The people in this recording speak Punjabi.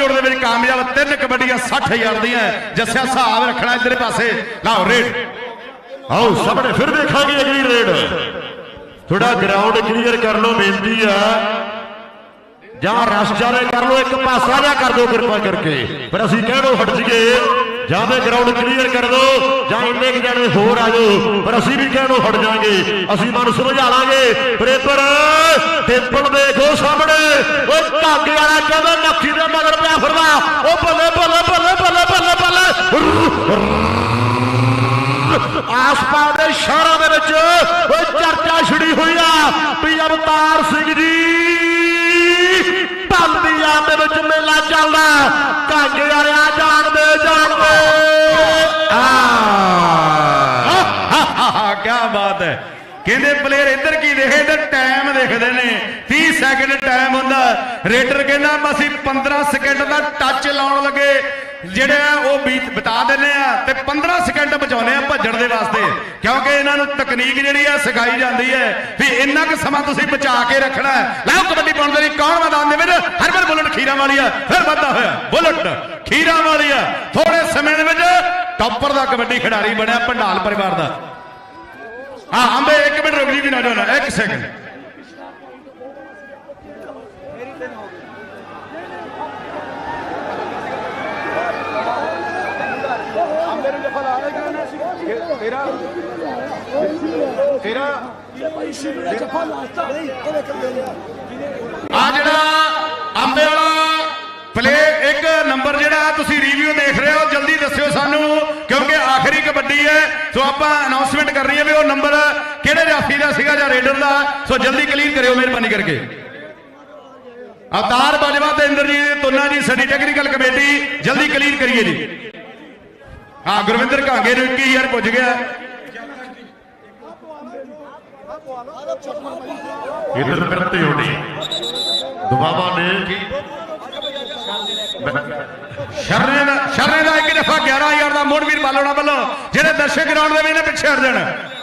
ਜੋੜ ਦੇ ਵਿੱਚ ਕਾਮਯਾਬ ਤਿੰਨ ਕਬੱਡੀਆਂ 60000 ਦੀਆਂ ਜੱਸਿਆ ਹਿਸਾਬ ਰੱਖਣਾ ਇਧਰੇ ਪਾਸੇ। ਲਓ, ਰੇਡ। ਆਓ, ਸਾਹਮਣੇ ਫਿਰ ਦੇਖਾਂਗੇ ਅਗਲੀ ਰੇਡ। ਥੋੜਾ ਗਰਾਊਂਡ ਕਲੀਅਰ ਕਰ ਲਓ, ਬੇਨਤੀ ਆ ਜਾਂ ਰਸ਼ ਜਾਲੇ ਕਰ ਲਓ, ਇੱਕ ਪਾਸਾ ਜਾਂ ਕਰ ਦਿਓ ਕਿਰਪਾ ਕਰਕੇ। ਪਰ ਅਸੀਂ ਕਹਿਣੋ ਹਟ ਜੀਏ। ਜਾਂ ਤੇ ਗਰਾਊਂਡ ਕਲੀਅਰ ਕਰ ਦਿਓ ਜਾਂ ਇੰਨੇ ਕੁ ਜਣੇ ਹੋਰ ਆ ਜਾਓ। ਪਰ ਅਸੀਂ ਵੀ ਕਹਿਣੋ ਹਟ ਜਾਾਂਗੇ। ਅਸੀਂ ਮਨ ਸਮਝਾ ਲਾਂਗੇ। ਬਰੇਬਰ ਟੇਪਲ ਦੇਖੋ ਸਾਹਮਣੇ। ਓਏ ਧਾਗੇ ਵਾਲਾ ਕਹਿੰਦਾ ਨੱਖੀ ਦੇ ਮਗਰ ਪਿਆ ਫਿਰਦਾ। ਉਹ ਬੱਲੇ ਬੱਲੇ ਬੱਲੇ ਬੱਲੇ ਬੱਲੇ ਬੱਲੇ। ਆਸਪਾਸ ਦੇ ਸ਼ਹਿਰਾਂ ਦੇ ਵਿੱਚ ਓਏ ਚਰਚਾ ਛਿੜੀ ਹੋਈ ਆ। ਵੀ ਅਵਤਾਰ ਸਿੰਘ ਜੀ ਭੰਦੀਆਂ ਦੇ ਵਿੱਚ ਮੇਲਾ ਚੱਲਦਾ। ਕਾਂਗੇ ਵਾਲਿਆ ਬਾਤ ਹੈ। ਕਹਿੰਦੇ ਪਲੇਅਰ ਇੱਧਰ ਕੀ ਦੇਖੇ ਟਾਈਮ ਦੇਖਦੇ ਨੇ। 30 ਸੈਕਿੰਡ ਟਾਈਮ ਹੁੰਦਾ। ਰੇਡਰ ਕਹਿੰਦਾ ਅਸੀਂ 15 ਸਕਿੰਟ ਦਾ ਟੱਚ ਲਾਉਣ ਲੱਗੇ। ਜਿਹੜੇ ਉਹ ਬੀਤ, ਬਤਾ ਆ ਤੇ 15 ਸਕਿੰਟ ਬਚਾਉਂਦੇ ਆ ਭੱਜਣ ਦੇ ਵਾਸਤੇ। ਕਿਉਂਕਿ ਇਹਨਾਂ ਨੂੰ ਤਕਨੀਕ ਜਿਹੜੀ ਆ, ਸਿਖਾਈ ਜਾਂਦੀ ਹੈ ਵੀ ਇੰਨਾ ਕੁ ਸਮਾਂ ਤੁਸੀਂ ਬਚਾ ਕੇ ਰੱਖਣਾ ਹੈ। ਲਓ ਕਬੱਡੀ ਪਾਉਣ ਦੇ ਲਈ ਕੌਣ ਮੈਦਾਨ ਦੇ ਵਿੱਚ? ਹਰਮਨ ਬੁਲਟ ਖੀਰਾ ਵਾਲੀ ਆ ਫਿਰ ਵੱਧਦਾ ਹੋਇਆ। ਬੁਲਟ ਖੀਰਾ ਵਾਲੀ ਆ ਥੋੜੇ ਸਮੇਂ ਦੇ ਵਿੱਚ ਟੌਪਰ ਦਾ ਕਬੱਡੀ ਖਿਡਾਰੀ ਬਣਿਆ ਪੰਡਾਲ ਪਰਿਵਾਰ ਦਾ। ਹਾਂ ਅੰਬੇ ਇੱਕ ਮਿੰਟ ਰੁਕ ਜੀ ਵੀ ਨਾ ਜਾਣਾ ਇੱਕ ਸੈਕਿੰਡ ਤੇਰਾ ਤੇਰਾ ਆ ਜਿਹੜਾ ਸੋ ਆਪਾਂ ਅਨਾਉਂਸਮੈਂਟ ਕਰ ਰਹੀ ਹੈ ਵੀ ਉਹ ਨੰਬਰ ਕਿਹੜੇ ਜਾਫੀ ਦਾ ਸੀਗਾ ਜਾਂ ਰੇਡਰ ਦਾ? ਸੋ ਜਲਦੀ ਕਲੀਅਰ ਕਰਿਓ ਮਿਹਰਬਾਨੀ ਕਰਕੇ। ਅਵਤਾਰ ਬਾਜਵਾ ਤੇ ਇੰਦਰਜੀਤ ਤੋਨਾ ਜੀ ਸਾਡੀ ਟੈਕਨੀਕਲ ਕਮੇਟੀ ਜਲਦੀ ਕਲੀਅਰ ਕਰੀਏ ਜੀ। ਹਾਂ ਗੁਰਵਿੰਦਰ ਕਾਂਗੇ ਨੂੰ 21000 ਪੁੱਜ ਗਿਆ। ਇਧਰ ਫਿਰਤੇ ਹੋਣੀ ਦੁਬਾਵਾ ਨੇ ਸ਼ਰਨੇ ਦਾ ਸ਼ਰਨੇ ਦਾ ਇੱਕ ਦਫਾ 11000 ਦਾ ਮੋੜਵੀਰ ਬਾਲੋਣਾ ਵੱਲੋਂ ਜਿਹੜੇ ਦਰਸ਼ਕ ਗਰਾਊਂਡ ਦੇ ਵੀ ਨੇ ਪਿੱਛੇ ਹਟ ਜਾਣ।